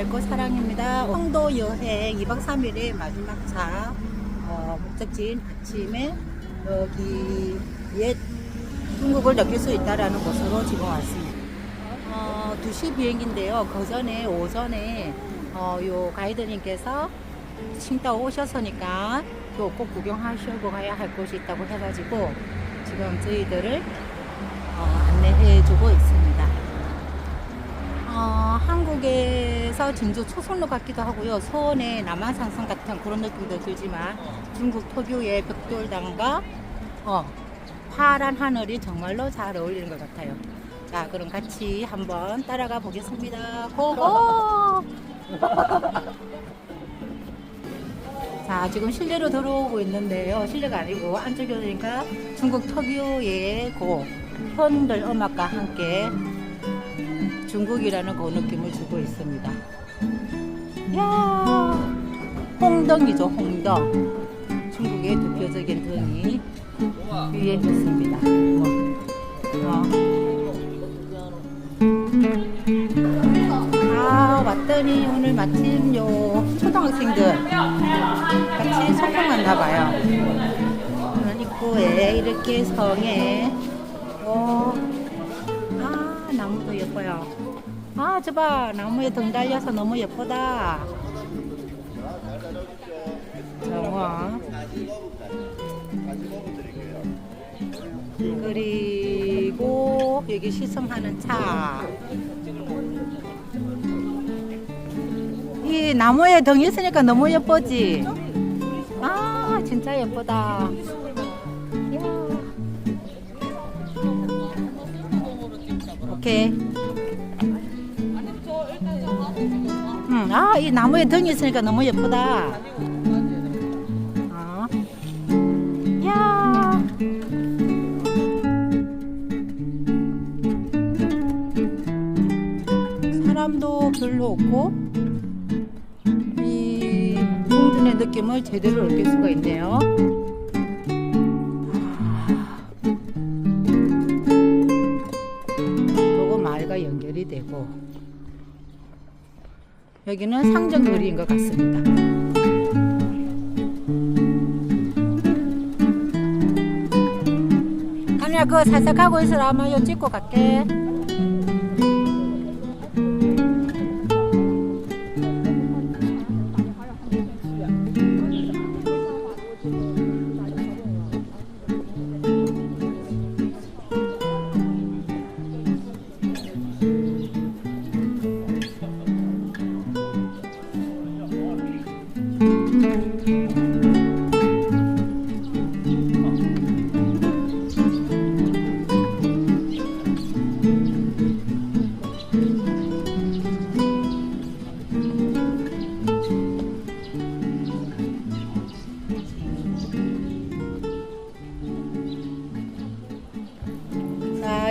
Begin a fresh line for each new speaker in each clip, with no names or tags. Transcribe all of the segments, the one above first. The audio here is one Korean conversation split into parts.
달고 사랑입니다. 홍도 여행 2박 3일의 마지막 차 어, 목적지인 아침에 여기 옛 중국을 느낄 수 있다라는 곳으로 지금 왔습니다. 어, 2시 비행기인데요. 그 전에 오전에 어, 요 가이드님께서 칭따 오셨으니까 또 꼭 구경하시고 가야 할 곳이 있다고 해가지고 지금 저희들을 어, 안내해주고 있습니다. 어, 한국 에서 진주 초선로 같기도 하고요. 서원의 남한산성 같은 그런 느낌도 들지만 중국 특유의 벽돌담과 어, 파란 하늘이 정말로 잘 어울리는 것 같아요. 자, 그럼 같이 한번 따라가 보겠습니다. 고고! 자, 지금 실내로 들어오고 있는데요. 실내가 아니고 안쪽에 오니까 중국 특유의 그 현들 음악과 함께 중국이라는 그 느낌을 주고 있습니다. 야 홍덩이죠, 홍덩. 중국의 대표적인 등이 유행했습니다. 어. 아, 왔더니 오늘 마침 요 초등학생들 같이 소풍왔나 봐요. 오늘 입구에 이렇게 성에 오, 아 나무도 예뻐요. 아 저봐 나무에 등 달려서 너무 예쁘다. 정원 그리고 여기 시승하는 차. 이 나무에 등 있으니까 너무 예쁘지? 아, 진짜 예쁘다. 오케이. 응, 아, 이 나무에 등이 있으니까 너무 예쁘다. 어. 야. 사람도 별로 없고 이 공준의 느낌을 제대로 느낄 수가 있네요. 여기는 상정거리인 것 같습니다. 하늘아 그거 살짝 하고 있으라 아마 요 찍고 갈게.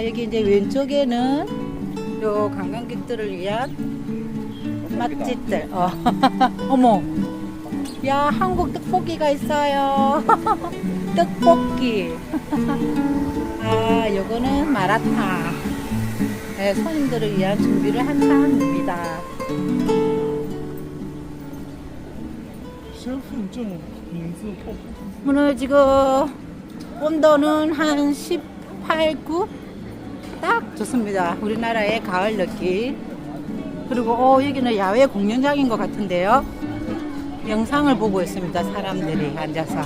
여기 이제 왼쪽에는 요 관광객들을 위한 맛집들. 어. 어머. 야, 한국 떡볶이가 있어요. 떡볶이. 아, 요거는 마라탕. 네, 손님들을 위한 준비를 한참 합니다. 오늘 지금 온도는 한 18, 9? 딱 좋습니다. 우리나라의 가을 느낌. 그리고 어, 여기는 야외 공연장인 것 같은데요. 영상을 보고 있습니다. 사람들이 앉아서.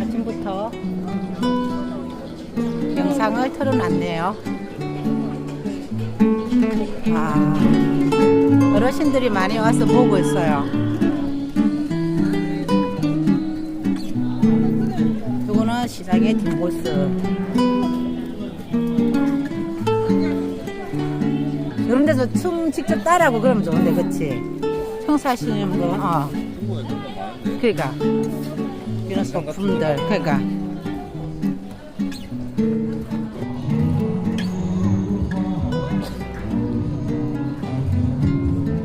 아침부터 영상을 틀어놨네요. 아, 어르신들이 많이 와서 보고 있어요. 요거는 시장의 뒷모습. 이런 데서 춤 직접 따라하고 그러면 좋은데, 그치? 청사하시는 분, 어. 그니까. 이런 소품들, 그니까.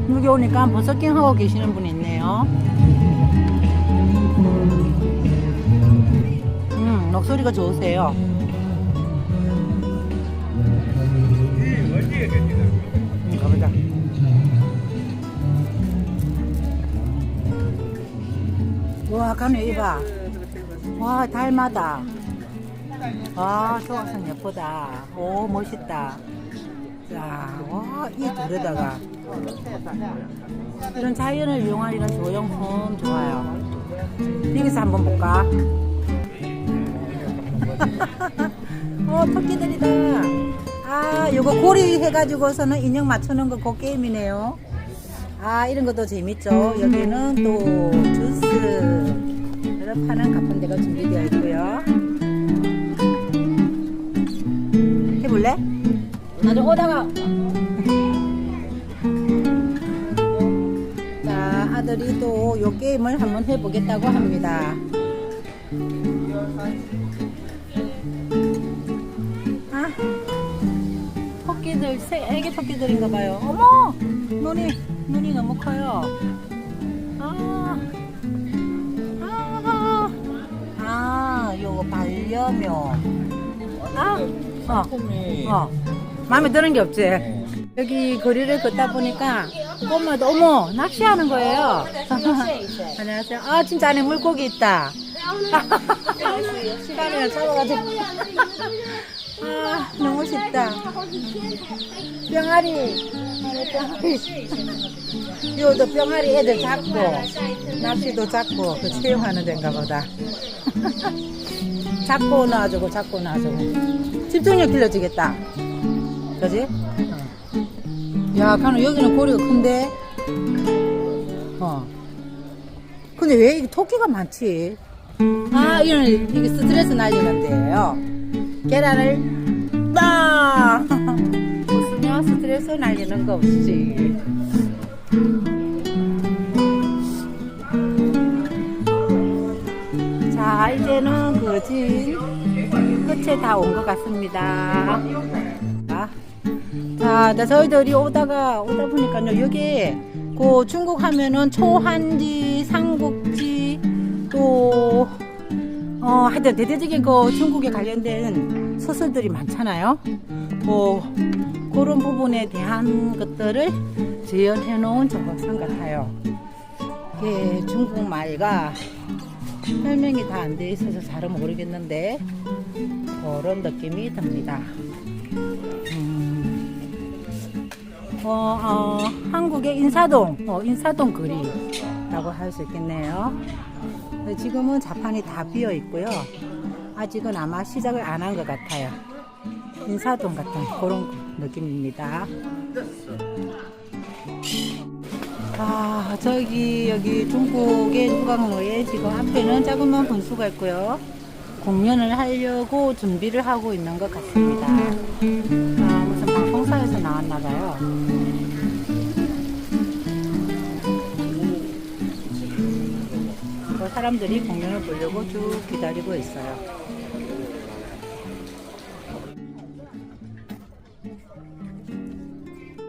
여기 오니까 버섯킹 하고 계시는 분이 있네요. 음, 목소리가 좋으세요. 가보자. 와 가면 이봐. 와 달마다. 아 소화성 예쁘다. 오 멋있다. 자와이 둘에다가. 이런 자연을 이용한 이런 조형품 좋아요. 여기서 한번 볼까? 어 토끼들이다. 아, 요거 고리 해가지고서는 인형 맞추는 거 그 게임이네요. 아, 이런 것도 재밌죠. 여기는 또 주스를 파는 가쁜 데가 준비되어 있고요. 해볼래? 나도 오다가. 자, 아들이 또 요 게임을 한번 해보겠다고 합니다. 아, 토끼들, 새, 애기 토끼들인가 봐요. 어머! 눈이, 눈이 너무 커요. 아, 아, 아, 요거 반려묘. 아, 어, 어. 마음에 드는 게 없지? 여기 거리를 걷다 보니까 꼬마도 어머 낚시하는 거예요. 안녕하세요. 아 진짜 안에 물고기 있다. 시간을 잡아가지고. 아 너무 쉽다. 병아리. 요도 병아리 애들 잡고 낚시도 잡고 그 체험하는 데인가 보다. 잡고 놔주고 잡고 놔주고 집중력 길러지겠다. 그지? 어. 야, 가는 여기는 고리가 큰데. 어. 근데 왜 이게 토끼가 많지? 아, 이거는 이게 스트레스 날리는 데예요. 계란을 빵! 웃으며 스트레스 날리는 거 없이. 자, 이제는 그진 끝에 다 온 것 같습니다. 자, 자, 나 저희들이 오다가 오다 보니까요 여기 그 중국 하면은 초한지, 삼국지 또 어, 하여튼 대대적인 그 중국에 관련된 서술들이 많잖아요. 뭐 그런 부분에 대한 것들을 재현해 놓은 조각상 같아요. 이게 중국 말과 설명이 다 안 돼 있어서 잘은 모르겠는데 그런 느낌이 듭니다. 음, 어, 어, 한국의 인사동, 어, 인사동 거리라고 할 수 있겠네요. 네, 지금은 자판이 다 비어 있고요. 아직은 아마 시작을 안 한 것 같아요. 인사동 같은 그런 느낌입니다. 아, 저기, 여기 중국의 누강로에 지금 앞에는 자그마한 분수가 있고요. 공연을 하려고 준비를 하고 있는 것 같습니다. 아, 무슨 방송사에서 나왔나 봐요. 사람들이 공연을 보려고 쭉 기다리고 있어요.